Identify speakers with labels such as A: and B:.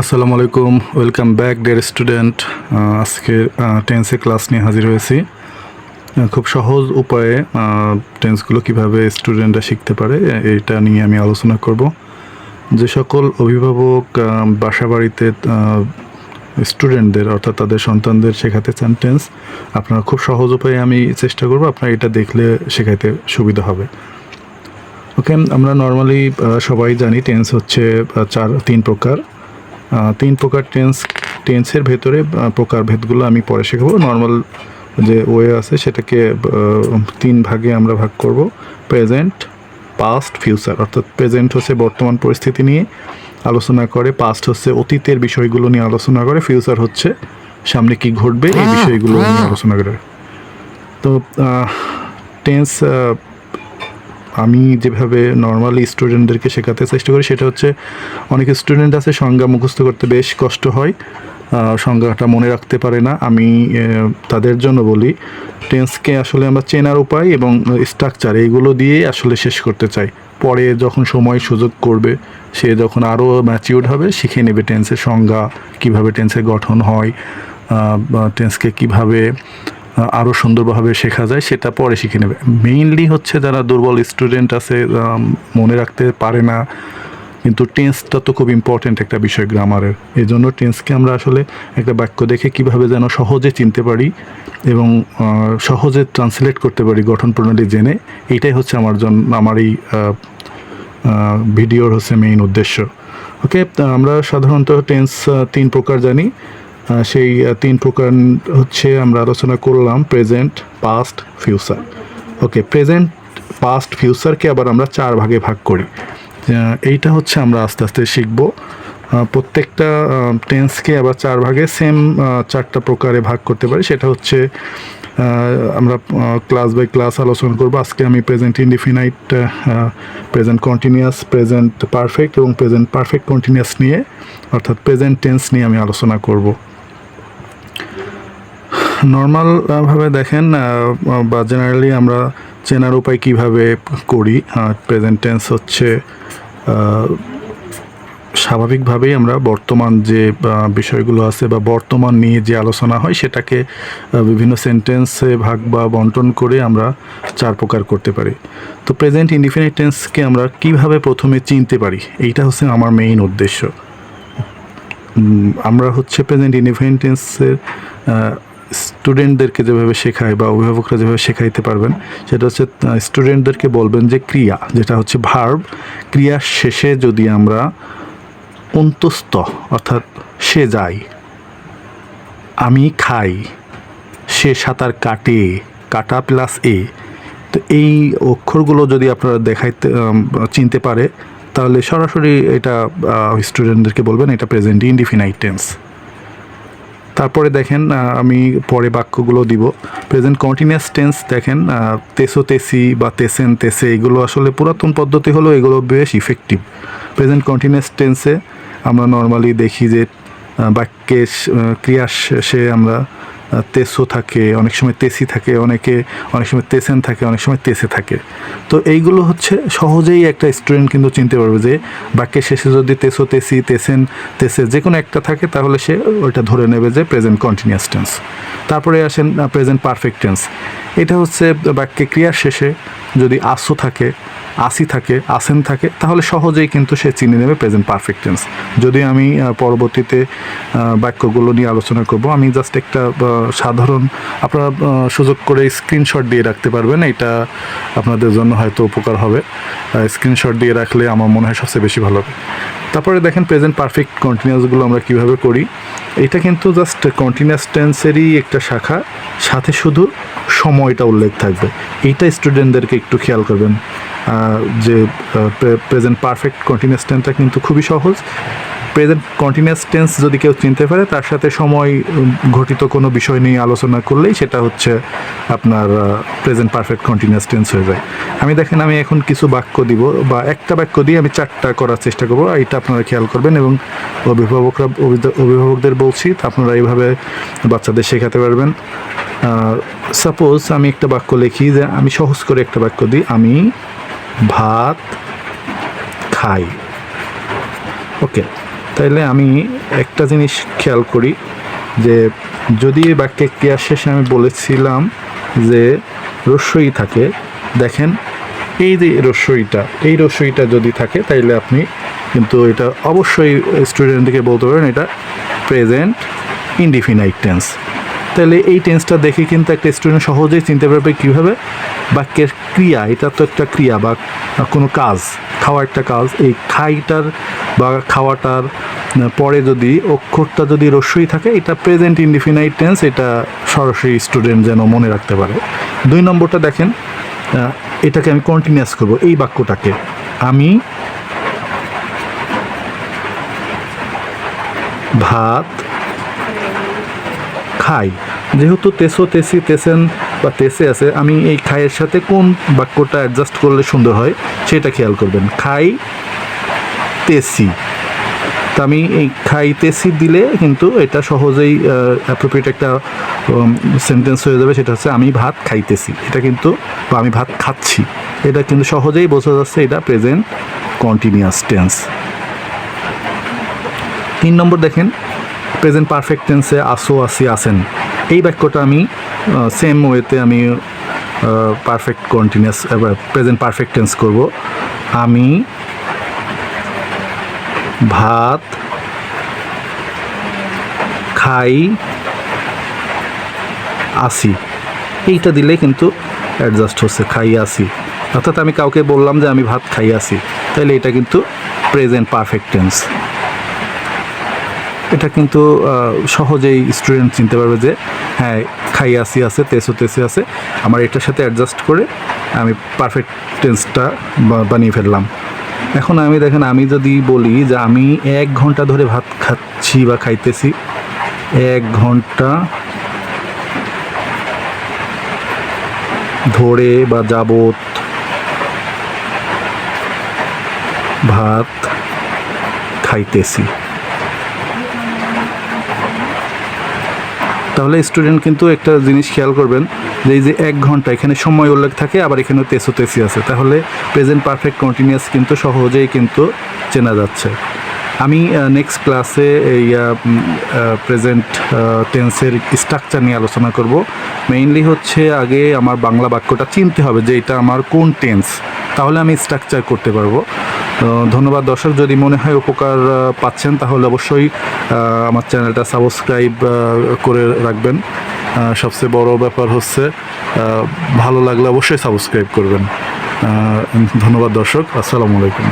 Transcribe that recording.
A: আসসালামু আলাইকুম welcome back dear student আজকে টেন্সে ক্লাস নিয়ে হাজির হয়েছি। খুব সহজ উপায়ে টেন্সগুলো কীভাবে স্টুডেন্টরা শিখতে পারে এটা নিয়ে আমি আলোচনা করব। যে সকল অভিভাবক বাসা বাড়িতে স্টুডেন্টদের অর্থাৎ তাদের সন্তানদের শেখাতে চান টেন্স আপনারা খুব সহজ উপায়ে আমি চেষ্টা করব, আপনারা এটা দেখলে শেখাতে সুবিধা হবে। ওকে আমরা নর্মালি সবাই জানি টেন্স হচ্ছে চার, তিন প্রকার। তিন প্রকার টেন্স টেন্সের ভেতরে প্রকারভেদগুলো আমি পরে শেখাবো। নর্মাল যে ওয়ে আছে সেটাকে তিন ভাগে আমরা ভাগ করব। প্রেজেন্ট পাস্ট ফিউচার অর্থাৎ প্রেজেন্ট হচ্ছে বর্তমান পরিস্থিতি নিয়ে আলোচনা করে। পাস্ট হচ্ছে অতীতের বিষয়গুলো নিয়ে আলোচনা করে। ফিউচার হচ্ছে সামনে কি ঘটবে এই বিষয়গুলো নিয়ে আলোচনা করে। তো টেন্স আমি যেভাবে নর্মালি স্টুডেন্টদেরকে শেখাতে চেষ্টা করি, সেটা হচ্ছে অনেক স্টুডেন্ট আছে, সংজ্ঞা মুখস্থ করতে বেশ কষ্ট হয়। সংজ্ঞাটা মনে রাখতে পারে না। আমি তাদের জন্য বলি টেন্সকে আসলে আমরা চেনার উপায় এবং স্ট্রাকচার এইগুলো দিয়ে আসলে শেষ করতে চাই। পরে যখন সময় সুযোগ করবে, সে যখন আরও ম্যাচিউর্ড হবে, শিখে নেবে টেন্সের সংজ্ঞা, কীভাবে টেন্সের গঠন হয় টেন্সকে কীভাবে আরও সুন্দরভাবে শেখা যায়, সেটা পরে শিখে নেবে। মেইনলি হচ্ছে যারা দুর্বল স্টুডেন্ট আছে মনে রাখতে পারে না, কিন্তু টেন্সটা তো খুব ইম্পর্ট্যান্ট একটা বিষয় গ্রামারের এই জন্য টেন্সকে আমরা আসলে একটা বাক্য দেখে কীভাবে যেন সহজে চিনতে পারি এবং সহজে ট্রান্সলেট করতে পারি গঠন প্রণালী জেনে এইটাই হচ্ছে আমার জন্য আমার এই ভিডিওর হচ্ছে মেইন উদ্দেশ্য। ওকে আমরা সাধারণত টেন্স তিন প্রকার জানি। সেই তিন প্রকার হচ্ছে আমরা আলোচনা করলাম present past future okay present past ফিউচারকে আবার আমরা চার ভাগে ভাগ করি। এইটা হচ্ছে আমরা আস্তে আস্তে শিখব। প্রত্যেকটা টেন্সকে আবার চার ভাগে সেম চারটা প্রকারে ভাগ করতে পারি। সেটা হচ্ছে আমরা ক্লাস বাই ক্লাস আলোচনা করব। আজকে আমি present indefinite present continuous present perfect এবং প্রেজেন্ট পারফেক্ট কন্টিনিউয়াস নিয়ে, অর্থাৎ প্রেজেন্ট টেন্স নিয়ে আমি আলোচনা করব। নর্মাল ভাবে দেখেন বা জেনারেলি আমরা চেনার উপায় কীভাবে করি প্রেজেন্ট টেন্স হচ্ছে স্বাভাবিকভাবেই আমরা বর্তমান যে বিষয়গুলো আছে বা বর্তমান নিয়ে যে আলোচনা হয়, সেটাকে বিভিন্ন সেন্টেন্সে ভাগ বা বন্টন করে আমরা চার প্রকার করতে পারি। তো প্রেজেন্ট ইনডিফিনিট টেন্সকে আমরা কীভাবে প্রথমে চিনতে পারি? এইটা হচ্ছে আমার মেইন উদ্দেশ্য। আমরা হচ্ছে প্রেজেন্ট ইনডিফিনিটেন্সের স্টুডেন্টদেরকে যেভাবে শেখায় বা অভিভাবকরা যেভাবে শেখাইতে পারবেন, সেটা হচ্ছে স্টুডেন্টদেরকে বলবেন যে ক্রিয়া, যেটা হচ্ছে ভার্ব ক্রিয়ার শেষে যদি আমরা অন্তস্থ, অর্থাৎ সে যায়, আমি খাই, সে সাঁতার কাটে, কাটা প্লাস এ তো এই অক্ষরগুলো যদি আপনারা দেখাইতে চিনতে পারে, তাহলে সরাসরি এটা স্টুডেন্টদেরকে বলবেন, এটা প্রেজেন্ট ইনডিফিনাইট টেন্স তারপরে দেখেন আমি পরে বাক্যগুলো দিব। প্রেজেন্ট কন্টিনিউয়াস টেন্স দেখেন তেসো তেসি বা তেসেন তেসে, এগুলো আসলে পুরাতন পদ্ধতি হলো এগুলো বেশ ইফেক্টিভ প্রেজেন্ট কন্টিনিউয়াস টেন্সে আমরা নর্মালি দেখি যে বাক্যে ক্রিয়ার শেষে আমরা তেসো থাকে, অনেক সময় তেসি থাকে, অনেকে, অনেক সময় তেসেন থাকে, অনেক সময় তেসে থাকে। তো এইগুলো হচ্ছে সহজেই একটা স্টুডেন্ট কিন্তু চিনতে পারবে যে, বাক্যের শেষে যদি তেসো, তেসি, তেসেন, তেসে যে কোনো একটা থাকে, তাহলে সে ওইটা ধরে নেবে যে প্রেজেন্ট কন্টিনিউয়াস টেন্স তারপরে আসেন প্রেজেন্ট পারফেক্ট টেন্স এটা হচ্ছে বাক্যে ক্রিয়ার শেষে যদি আসো থাকে আসি থাকে, আসেন থাকে, তাহলে সহজেই কিন্তু সে চিনে নেবে প্রেজেন্ট পারফেক্ট টেন্স যদি আমি পরবর্তীতে বাক্যগুলো নিয়ে আলোচনা করব, আমি জাস্ট একটা সাধারণ, আপনারা সুযোগ করে স্ক্রিনশট দিয়ে রাখতে পারবেন, এটা আপনাদের জন্য হয়তো উপকার হবে। স্ক্রিনশট দিয়ে রাখলে আমার মনে হয় সবচেয়ে বেশি ভালো হবে। তারপরে দেখেন প্রেজেন্ট পারফেক্ট কন্টিনিউসগুলো আমরা কীভাবে করি। এটা কিন্তু জাস্ট কন্টিনিউয়াস টেন্সেরই একটা শাখা। সাথে শুধু সময়টা উল্লেখ থাকবে। এইটা স্টুডেন্টদেরকে একটু খেয়াল করবেন। যে প্রেজেন্ট পারফেক্ট কন্টিনিউয়াস টেন্সটা কিন্তু খুবই সহজ। প্রেজেন্ট কন্টিনিউয়াস টেন্স যদি কেউ চিনতে পারে, তার সাথে সময় ঘটিত কোনো বিষয় নিয়ে আলোচনা করলেই সেটা হচ্ছে আপনার প্রেজেন্ট পারফেক্ট কন্টিনিউয়াস টেন্স হয়ে যায়। আমি দেখেন, আমি এখন কিছু বাক্য দিব, বা একটা বাক্য দিয়ে আমি চারটা করার চেষ্টা করব, এটা আপনারা খেয়াল করবেন এবং অভিভাবকরা অভিভাবকদের বলছি আপনারা এইভাবে বাচ্চাদের শেখাতে পারবেন। সাপোজ আমি একটা বাক্য লিখি যে, আমি সহজ করে একটা বাক্য দিই, আমি ভাত খাই। ওকে তাইলে আমি একটা জিনিস খেয়াল করি, যে যদি বাক্যে ক্রিয়া শেষে আমি বলেছিলাম যে রস্যই থাকে, দেখেন এই যে রস্যইটা এই রস্যইটা যদি থাকে, তাইলে আপনি কিন্তু এটা অবশ্যই স্টুডেন্টকে বলতে পারেন, এটা প্রেজেন্ট ইনডিফিনাইট টেন্স তাহলে এই টেন্সটা দেখে কিন্তু একটা স্টুডেন্ট সহজেই চিনতে পারবে কীভাবে বাক্যের ক্রিয়া, এটা তো একটা ক্রিয়া বা কোনো কাজ খাওয়া একটা কাজ, এই খাইটার বা খাওয়াটার পরে যদি অক্ষরটা যদি রস্যই থাকে, এটা প্রেজেন্ট ইনডিফিনাইট টেন্স এটা সরাসরি স্টুডেন্ট যেন মনে রাখতে পারে। দুই নম্বরটা দেখেন এটাকে আমি কন্টিনিউয়াস করব, এই বাক্যটাকে। আমি ভাত খাই। যেহেতু তেসো তেসি তেসেন বা তেসে আছে, আমি এই খাইয়ের সাথে কোন বাক্যটা অ্যাডজাস্ট করলে সুন্দর হয় সেটা খেয়াল করবেন। খাই তেসি তা আমি এই খাইতেছি দিলে কিন্তু এটা সহজেই অ্যাপ্রোপ্রিয়েট একটা সেন্টেন্স হয়ে যাবে, সেটা হচ্ছে আমি ভাত খাইতেছি। এটা কিন্তু, বা আমি ভাত খাচ্ছি। এটা কিন্তু সহজেই বোঝা যাচ্ছে, এটা প্রেজেন্ট কন্টিনিউয়াস টেন্স তিন নম্বর দেখেন প্রেজেন্ট পারফেক্ট টেন্সে আসো, আসি, আসেন। এই বাক্যটা আমি সেম ওয়েতে আমি perfect continuous present perfect tense করব। আমি ভাত খাই, আসি। এইটা দিলে কিন্তু অ্যাডজাস্ট হচ্ছে, খাই, আসি। অর্থাৎ আমি কাউকে বললাম যে আমি ভাত খাই, আসি। তাহলে এটা কিন্তু প্রেজেন্ট পারফেক্ট টেন্স এটা কিন্তু সহজেই স্টুডেন্ট চিনতে পারবে যে হ্যাঁ খাই আসি আছে, তেসো তেসে আছে। আমার এটার সাথে অ্যাডজাস্ট করে আমি পারফেক্ট টেন্সটা বানিয়ে ফেললাম। এখন আমি দেখেন, আমি যদি বলি যে আমি এক ঘণ্টা ধরে ভাত খাচ্ছি বা খাইতেছি, এক ঘণ্টা ধরে বা যাবত ভাত খাইতেছি। তাহলে স্টুডেন্ট কিন্তু একটা জিনিস খেয়াল করবেন যে এই যে এক ঘণ্টা, এখানে সময় উল্লেখ থাকে, আবার এখানে তেসো তেসি আছে। তাহলে প্রেজেন্ট পারফেক্ট কন্টিনিউয়াস কিন্তু সহজেই কিন্তু চেনা যাচ্ছে। আমি নেক্সট ক্লাসে এই প্রেজেন্ট টেন্সের স্ট্রাকচার নিয়ে আলোচনা করব। মেইনলি হচ্ছে আগে আমার বাংলা বাক্যটা চিনতে হবে যে এটা আমার কোন টেন্স তাহলে আমি স্ট্রাকচার করতে পারব। ধন্যবাদ দর্শক, যদি মনে হয় উপকার পাচ্ছেন, তাহলে অবশ্যই আমার চ্যানেলটা সাবস্ক্রাইব করে রাখবেন। সবচেয়ে বড় ব্যাপার হচ্ছে ভালো লাগলে অবশ্যই সাবস্ক্রাইব করবেন। ধন্যবাদ দর্শক, আসসালামু আলাইকুম।